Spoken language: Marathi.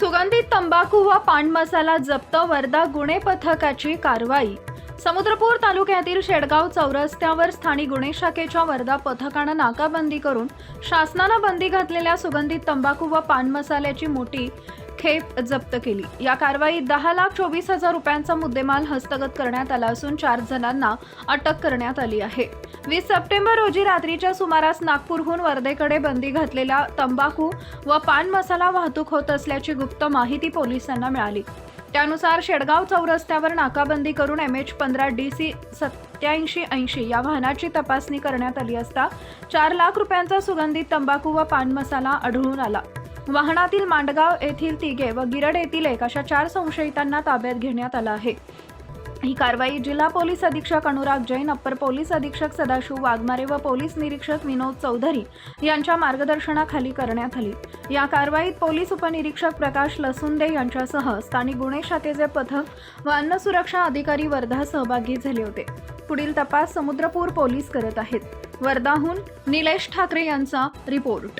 सुगंधित तंबाखू व पान मसाला जप्त वर्धा गुन्हे पथकाची कारवाई. समुद्रपूर तालुक्यातील शेडगाव चौरस्त्यावर स्थानिक गुन्हे शाखेच्या वर्धा पथकानं नाकाबंदी करून शासनानं बंदी घातलेल्या सुगंधित तंबाखू व पान मसाल्याची मोठी खेप जप्त केली. या कारवाईत दहा लाख चोवीस हजार रुपयांचा मुद्देमाल हस्तगत करण्यात आला असून चार जणांना अटक करण्यात आली आहे. वीस सप्टेंबर रोजी रात्रीच्या सुमारास नागपूरहून वर्धेकडे बंदी घातलेला तंबाखू व पान मसाला वाहतूक होत असल्याची गुप्त माहिती पोलिसांना मिळाली. त्यानुसार शेडगाव चौरस्त्यावर नाकाबंदी करून एम एच पंधरा डी सी सत्याऐंशी ऐंशी या वाहनाची तपासणी करण्यात आली असता चार लाख रुपयांचा सुगंधित तंबाखू व पान मसाला आढळून आला. वाहनातील मांडगाव येथील तिघे व गिरड येथील एक अशा चार संशयितांना ताब्यात घेण्यात आलं आहे. ही कारवाई जिल्हा पोलीस अधीक्षक अनुराग जैन अप्पर पोलीस अधीक्षक सदाशिव वाघमारे व पोलीस निरीक्षक विनोद चौधरी यांच्या मार्गदर्शनाखाली करण्यात आली. या कारवाईत पोलीस उपनिरीक्षक प्रकाश लसुंदे यांच्यासह स्थानिक गुन्हे शाखेचे पथक व अन्न सुरक्षा अधिकारी वर्धा सहभागी झाले होते. पुढील तपास समुद्रपूर पोलीस करत आहेत. वर्धाहून निलेश ठाकरे यांचा रिपोर्ट.